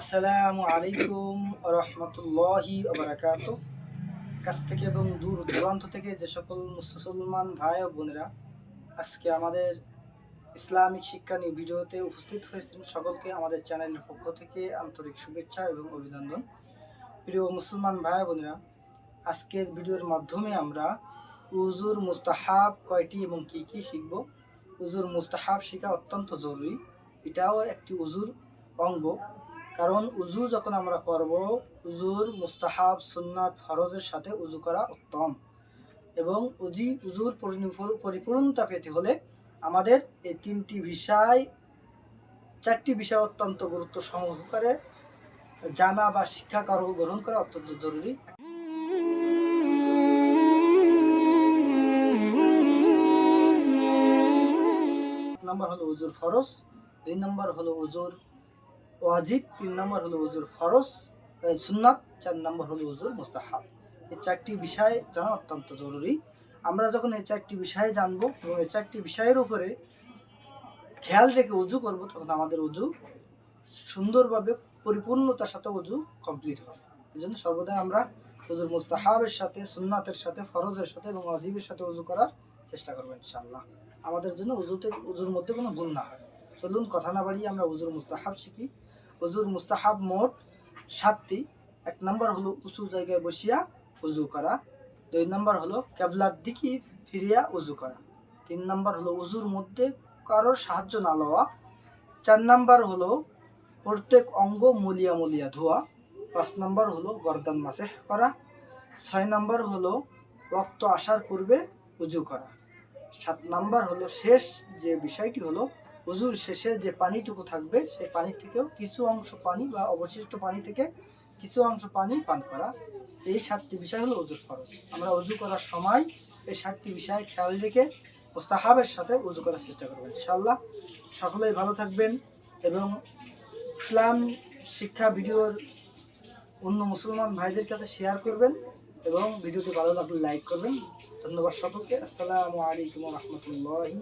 আসসালামু আলাইকুম রহমতুল্লাহি ওবরাকাত কাছ থেকে এবং দূর দূরান্ত থেকে যে সকল মুসলমান ভাই ও বোনেরা আজকে আমাদের ইসলামিক শিক্ষা নিয়ে ভিডিওতে উপস্থিত হয়েছেন, সকলকে আমাদের চ্যানেলের পক্ষ থেকে আন্তরিক শুভেচ্ছা এবং অভিনন্দন। প্রিয় মুসলমান ভাই বোনেরা, আজকের ভিডিওর মাধ্যমে আমরা উজুর মুস্তাহাব কয়টি এবং কি কি শিখব? উজুর মুস্তাহাব শেখা অত্যন্ত জরুরি। এটাও একটি উজুর অঙ্গ। কারণ উজু যখন আমরা করব উজুর মুস্তাহাব, সুন্নাত, ফরজের সাথে উজু করা উত্তম। এবং উজি উজুর পরিপূর- পরিপূর্ণতা পেতে হলে আমাদের এই তিনটি বিষয়, চারটি বিষয় অত্যন্ত গুরুত্ব সহকারে জানা বা শিক্ষা কারও গ্রহণ করা অত্যন্ত জরুরি। নম্বর হলো উজুর ফরজ, দুই নম্বর হলো উজুর ওয়াজিব, তিন নম্বর হলো উজুর ফরজ সুন্নাত, চার নম্বর হলো উজুর মুস্তাহাব। এই চারটি বিষয় জানা অত্যন্ত জরুরি। আমরা যখন এই চারটি বিষয়ে জানব এবং এই চারটি বিষয়ের উপরে খেয়াল রেখে উজু করব, তখন আমাদের উজু সুন্দরভাবে, পরিপূর্ণতার সাথে উজু কমপ্লিট হবে। এই জন্য সর্বদাই আমরা উজুর মুস্তাহাবের সাথে, সুন্নাতের সাথে, ফরজের সাথে এবং অজিবের সাথে উজু করার চেষ্টা করব ইনশাল্লাহ আমাদের জন্য উজুতে, উজুর মধ্যে কোনো ভুল না হয়। চলুন কথা না বাড়িয়ে আমরা উজুর মুস্তাহাব শিখি। উজুর মুস্তাহাব মোট সাতটি। এক নম্বর হলো উঁচু জায়গায় বসিয়া উজু করা। দুই নম্বর হলো কেবলার দিকে ফিরিয়া উজু করা। তিন নম্বর হলো উজুর মধ্যে কারোর সাহায্য না লওয়া। চার নম্বর হলো প্রত্যেক অঙ্গ মলিয়া মলিয়া ধোয়া। পাঁচ নম্বর হলো গর্দান মাসেহ করা। ছয় নম্বর হলো রক্ত আসার পূর্বে উজু করা। সাত নাম্বার হলো শেষ যে বিষয়টি হলো উজুর শেষে যে পানিটুকু থাকবে, সেই পানি থেকেও কিছু অংশ পানি বা অবশিষ্ট পানি থেকে কিছু অংশ পানি পান করা। এই সাতটি বিষয় হলো উজুর ফরজ। আমরা উজু করার সময় এই সাতটি বিষয় খেয়াল রেখে মোস্তাহাবের সাথে উজু করার চেষ্টা করবেন ইনশাল্লাহ সকলেই ভালো থাকবেন এবং ইসলাম শিক্ষা ভিডিওর অন্য মুসলমান ভাইদের কাছে শেয়ার করবেন এবং ভিডিওটি ভালো লাগলে লাইক করবেন। ধন্যবাদ সকলকে। আসসালামু আলাইকুম রহমতুল্লাহি